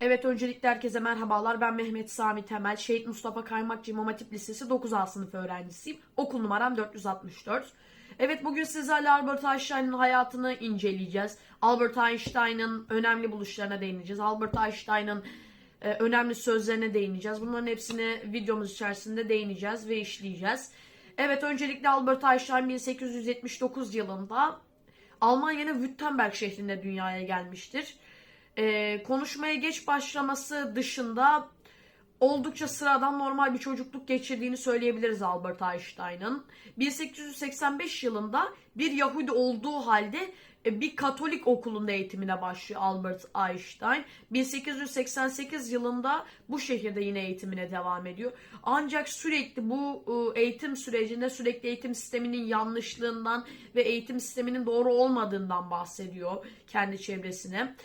Evet öncelikle herkese merhabalar. Ben Mehmet Sami Temel. Şehit Mustafa Kaymakçı İmam Hatip Lisesi 9A sınıf öğrencisiyim. Okul numaram 464. Evet bugün sizlerle Albert Einstein'ın hayatını inceleyeceğiz. Albert Einstein'ın önemli buluşlarına değineceğiz. Albert Einstein'ın e, önemli sözlerine değineceğiz. Bunların hepsini videomuz içerisinde değineceğiz ve işleyeceğiz. Evet öncelikle Albert Einstein 1879 yılında Almanya'nın Württemberg şehrinde dünyaya gelmiştir. Ee, konuşmaya geç başlaması dışında oldukça sıradan normal bir çocukluk geçirdiğini söyleyebiliriz Albert Einstein'ın. 1885 yılında bir Yahudi olduğu halde e, bir Katolik okulunda eğitimine başlıyor Albert Einstein. 1888 yılında bu şehirde yine eğitimine devam ediyor. Ancak sürekli bu e, eğitim sürecinde sürekli eğitim sisteminin yanlışlığından ve eğitim sisteminin doğru olmadığından bahsediyor kendi çevresine.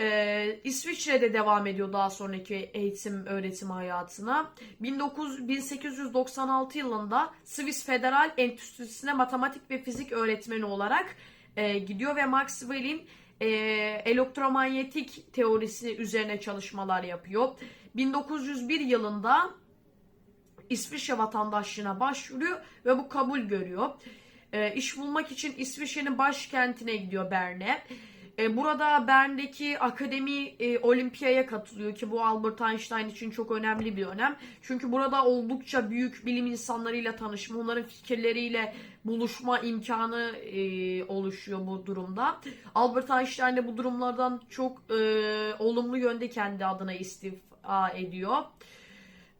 Ee, İsviçre'de devam ediyor daha sonraki eğitim öğretim hayatına. 19, 1896 yılında Swiss Federal Enstitüsü'ne matematik ve fizik öğretmeni olarak e, gidiyor ve Maxwell'in e, elektromanyetik teorisi üzerine çalışmalar yapıyor. 1901 yılında İsviçre vatandaşlığına başvuruyor ve bu kabul görüyor. E, iş bulmak için İsviçre'nin başkentine gidiyor Bern'e. E, burada Bern'deki akademi e, olimpiyaya katılıyor ki bu Albert Einstein için çok önemli bir önem. Çünkü burada oldukça büyük bilim insanlarıyla tanışma, onların fikirleriyle buluşma imkanı e, oluşuyor bu durumda. Albert Einstein de bu durumlardan çok e, olumlu yönde kendi adına istifa ediyor.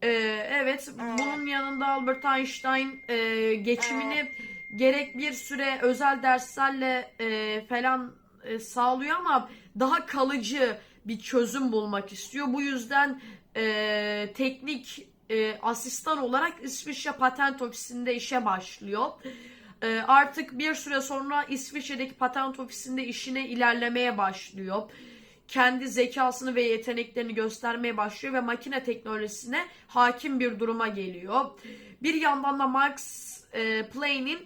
E, evet, bunun yanında Albert Einstein e, geçimini gerek bir süre özel derslerle e, falan e, sağlıyor ama daha kalıcı bir çözüm bulmak istiyor. Bu yüzden e, teknik e, asistan olarak İsviçre Patent Ofisi'nde işe başlıyor. E, artık bir süre sonra İsviçre'deki patent ofisinde işine ilerlemeye başlıyor. Kendi zekasını ve yeteneklerini göstermeye başlıyor ve makine teknolojisine hakim bir duruma geliyor. Bir yandan da Max e, Planck'in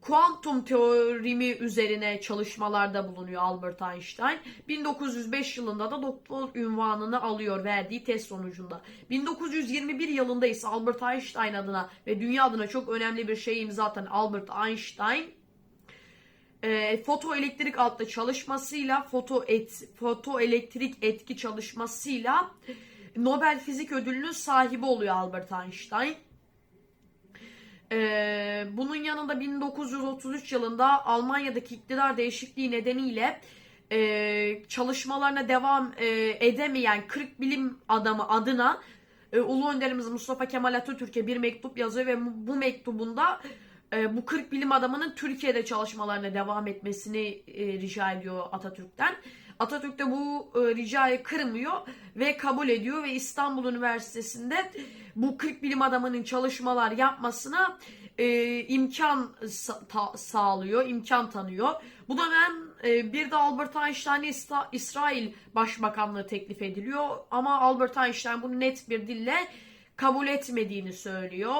kuantum teorimi üzerine çalışmalarda bulunuyor Albert Einstein. 1905 yılında da doktor ünvanını alıyor verdiği test sonucunda. 1921 yılında ise Albert Einstein adına ve dünya adına çok önemli bir şey imza atan Albert Einstein e, fotoelektrik adlı çalışmasıyla foto et, fotoelektrik etki çalışmasıyla Nobel Fizik Ödülü'nün sahibi oluyor Albert Einstein. Yanında 1933 yılında Almanya'daki iktidar değişikliği nedeniyle e, çalışmalarına devam e, edemeyen 40 bilim adamı adına e, Ulu Önderimiz Mustafa Kemal Atatürk'e bir mektup yazıyor ve bu mektubunda e, bu 40 bilim adamının Türkiye'de çalışmalarına devam etmesini e, rica ediyor Atatürk'ten. Atatürk de bu e, ricayı kırmıyor ve kabul ediyor ve İstanbul Üniversitesi'nde bu 40 bilim adamının çalışmalar yapmasına e, imkan sa- sağlıyor, imkan tanıyor. Bu dönem e, bir de Albert Einstein'e İsta- İsrail Başbakanlığı teklif ediliyor ama Albert Einstein bunu net bir dille kabul etmediğini söylüyor.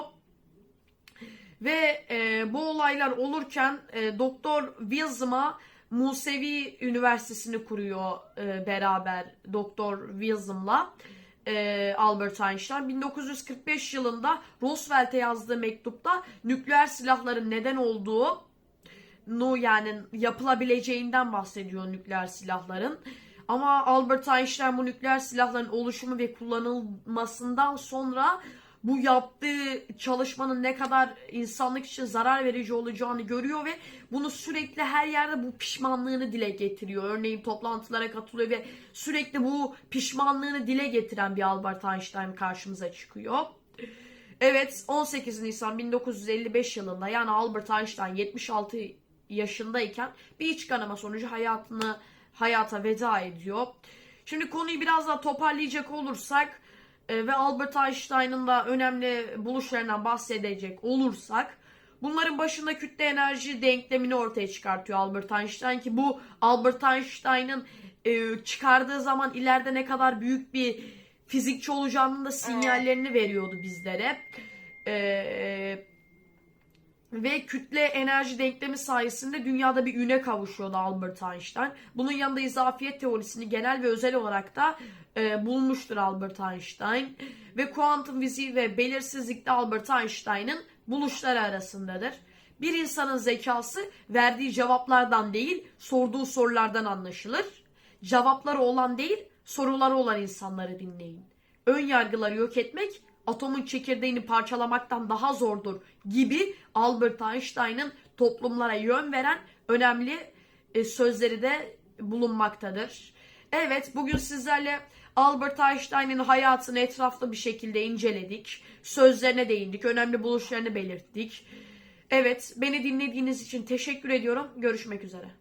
Ve e, bu olaylar olurken e, Doktor Wilson'a Musevi Üniversitesi'ni kuruyor e, beraber Doktor Wilson'la e, Albert Einstein. 1945 yılında Roosevelt'e yazdığı mektupta nükleer silahların neden olduğu no yani yapılabileceğinden bahsediyor nükleer silahların. Ama Albert Einstein bu nükleer silahların oluşumu ve kullanılmasından sonra bu yaptığı çalışmanın ne kadar insanlık için zarar verici olacağını görüyor ve bunu sürekli her yerde bu pişmanlığını dile getiriyor. Örneğin toplantılara katılıyor ve sürekli bu pişmanlığını dile getiren bir Albert Einstein karşımıza çıkıyor. Evet 18 Nisan 1955 yılında yani Albert Einstein 76 yaşındayken bir iç kanama sonucu hayatını hayata veda ediyor. Şimdi konuyu biraz daha toparlayacak olursak ve Albert Einstein'ın da önemli buluşlarından bahsedecek olursak bunların başında kütle enerji denklemini ortaya çıkartıyor Albert Einstein ki bu Albert Einstein'ın e, çıkardığı zaman ileride ne kadar büyük bir fizikçi olacağının da sinyallerini veriyordu bizlere. E, ve kütle enerji denklemi sayesinde dünyada bir üne kavuşuyordu Albert Einstein. Bunun yanında izafiyet teorisini genel ve özel olarak da e, bulmuştur Albert Einstein. Ve kuantum fiziği ve belirsizlik de Albert Einstein'ın buluşları arasındadır. Bir insanın zekası verdiği cevaplardan değil, sorduğu sorulardan anlaşılır. Cevapları olan değil, soruları olan insanları dinleyin. Ön yargıları yok etmek atomun çekirdeğini parçalamaktan daha zordur gibi Albert Einstein'ın toplumlara yön veren önemli e, sözleri de bulunmaktadır. Evet bugün sizlerle Albert Einstein'ın hayatını etraflı bir şekilde inceledik. Sözlerine değindik, önemli buluşlarını belirttik. Evet beni dinlediğiniz için teşekkür ediyorum. Görüşmek üzere.